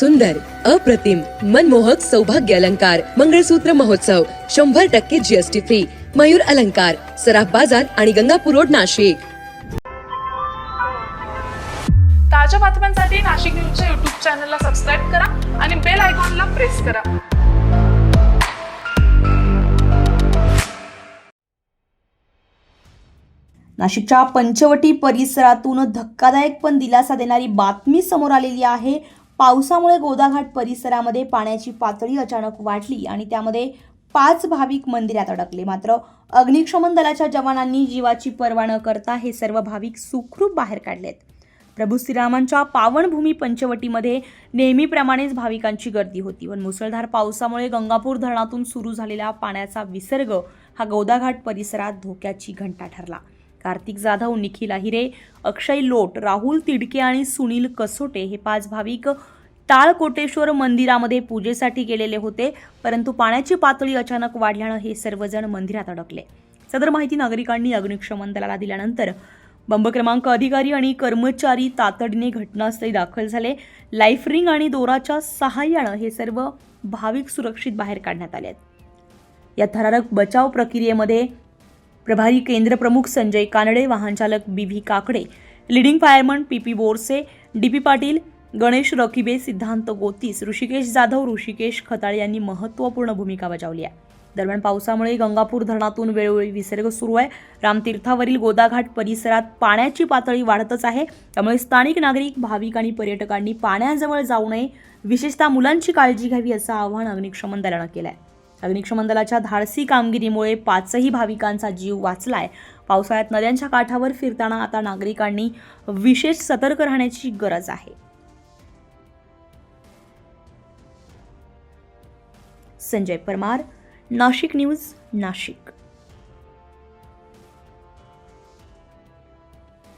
सुंदर अप्रतिम मनमोहक सौभाग्य अलंकार मंगळसूत्र महोत्सव शंभर टक्के जीएसटी फ्री मयूर अलंकार सराफ बाजार आणि गंगापूर रोड नाशिक. ताज्या बातम्यांसाठी नाशिक न्यूजच्या युट्यूब चॅनलला सबस्क्राईब करा आणि बेल आयकॉनला प्रेस करा. नाशिकच्या पंचवटी परिसरातून धक्कादायक पण दिलासा देणारी बातमी समोर आलेली आहे. पावसामुळे गोदाघाट परिसरामध्ये पाण्याची पातळी अचानक वाढली आणि त्यामध्ये पाच भाविक मंदिरात अडकले. मात्र अग्निशमन दलाच्या जवानांनी जीवाची पर्वा न करता हे सर्व भाविक सुखरूप बाहेर काढलेत. प्रभू श्रीरामांच्या पावनभूमी पंचवटीमध्ये नेहमीप्रमाणेच भाविकांची गर्दी होती. पण मुसळधार पावसामुळे गंगापूर धरणातून सुरू झालेला पाण्याचा विसर्ग हा गौदाघाट परिसरात धोक्याची घंटा ठरला. कार्तिक जाधव निखिल अहिरे अक्षय लोट राहुल तिडके आणि सुनील कसोटे हे पाच भाविक टाळकोटेश्वर मंदिरामध्ये पूजेसाठी गेलेले होते. परंतु पाण्याची पातळी अचानक वाढल्यानं हे सर्वजण मंदिरात अडकले. सदर माहिती नागरिकांनी अग्निशमन दलाला दिल्यानंतर बंब क्रमांक अधिकारी आणि कर्मचारी तातडीने घटनास्थळी दाखल झाले. लाईफ रिंग आणि दोराच्या सहाय्यानं हे सर्व भाविक सुरक्षित बाहेर काढण्यात आले आहेत. या थरारक बचाव प्रक्रियेमध्ये प्रभारी केंद्रप्रमुख संजय कानडे वाहनचालक B V Kakade leading fireman P P Borse D P Patil Ganesh Rakibe Siddhant Gotis Rishikesh Jadhav Rishikesh खताळे यांनी महत्त्वपूर्ण भूमिका बजावली आहे. दरम्यान पावसामुळे गंगापूर धरणातून वेळोवेळी विसर्ग सुरू आहे. रामतीर्थावरील गोदाघाट परिसरात पाण्याची पातळी वाढतच आहे. त्यामुळे स्थानिक नागरिक भाविक आणि पर्यटकांनी पाण्याजवळ जाऊ नये विशेषतः मुलांची काळजी घ्यावी असं आवाहन अग्निशमन दलानं केलं आहे अग्निशमन दलाच्या धाडसी कामगिरीमुळे पाचही भाविकांचा जीव वाचलाय. पावसाळ्यात नद्यांच्या काठावर फिरताना आता नागरिकांनी विशेष सतर्क राहण्याची गरज आहे. संजय परमार नाशिक न्यूज नाशिक.